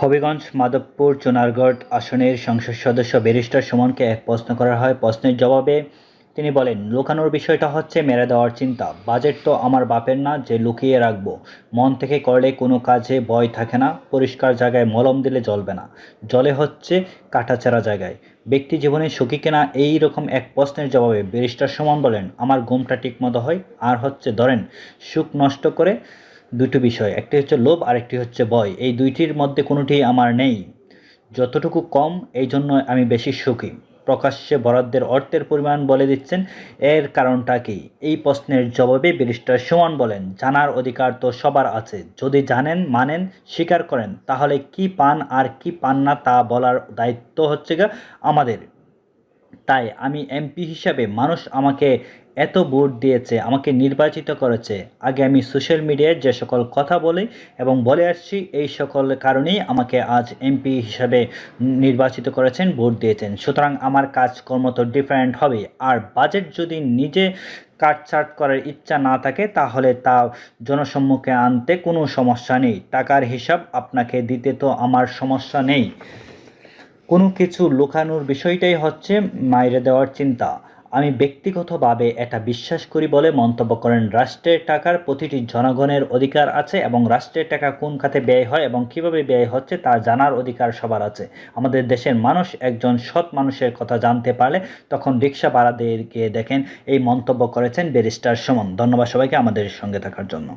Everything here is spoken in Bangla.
হবিগঞ্জ, মাধবপুর চুনারগড় আসনের সংসদ সদস্য ব্যারিস্টার সুমনকে এক প্রশ্ন করা হয়। প্রশ্নের জবাবে তিনি বলেন, লুকানোর বিষয়টা হচ্ছে মেরে দেওয়ার চিন্তা। বাজেট তো আমার বাপের না, যে লুকিয়ে রাখব। মন থেকে করলে কোনো কাজে ভয় থাকে না, পরিষ্কার জায়গায় মলম দিলে জ্বলবে না। জলে হচ্ছে কাটাচেরা জায়গায়। ব্যক্তি জীবনে সুখী কেনা, এই রকম এক প্রশ্নের জবাবে ব্যারিস্টার সুমন বলেন, আমার ঘুমটা ঠিকমতো হয়। আর হচ্ছে ধরেন, সুখ নষ্ট করে দুটো বিষয়, একটি হচ্ছে লোভ আর একটি হচ্ছে ভয়। এই দুইটির মধ্যে কোনোটি আমার নেই। যতটুকু কম, এই জন্য আমি বেশি সুখী। প্রকাশ্যে বরাদ্দের অর্থের পরিমাণ বলে দিচ্ছেন, এর কারণটা কি? এই প্রশ্নের জবাবে ব্যারিস্টার সুমন বলেন, জানার অধিকার তো সবার আছে। যদি জানেন, মানেন, স্বীকার করেন, তাহলে কি পান আর কি পান না তা বলার দায়িত্ব হচ্ছে গা আমাদের। তাই আমি এমপি হিসাবে মানুষ আমাকে এত ভোট দিয়েছে, আমাকে নির্বাচিত করেছে। আগে আমি সোশ্যাল মিডিয়ায় যে সকল কথা বলি এবং বলে আসছি, এই সকল কারণেই আমাকে আজ এমপি হিসাবে নির্বাচিত করেছেন, ভোট দিয়েছেন। সুতরাং আমার কাজকর্ম তো ডিফারেন্ট হবে। আর বাজেট যদি নিজে কাটছাট করার ইচ্ছা না থাকে, তাহলে তা জনসম্মুখে আনতে কোনো সমস্যা নেই। টাকার হিসাব আপনাকে দিতে তো আমার সমস্যা নেই। কোনো কিছু লুকানোর বিষয়টাই হচ্ছে মাইরে দেওয়ার চিন্তা। আমি ব্যক্তিগতভাবে এটা বিশ্বাস করি বলে মন্তব্য করেন। রাষ্ট্রের টাকার প্রতিটি জনগণের অধিকার আছে এবং রাষ্ট্রের টাকা কোন খাতে ব্যয় হয় এবং কীভাবে ব্যয় হচ্ছে তা জানার অধিকার সবার আছে। আমাদের দেশের মানুষ একজন সৎ মানুষের কথা জানতে পারলে তখন রিক্সা ভাড়াদেরকে দেখেন, এই মন্তব্য করেছেন ব্যারিস্টার সুমন। ধন্যবাদ সবাইকে আমাদের সঙ্গে থাকার জন্য।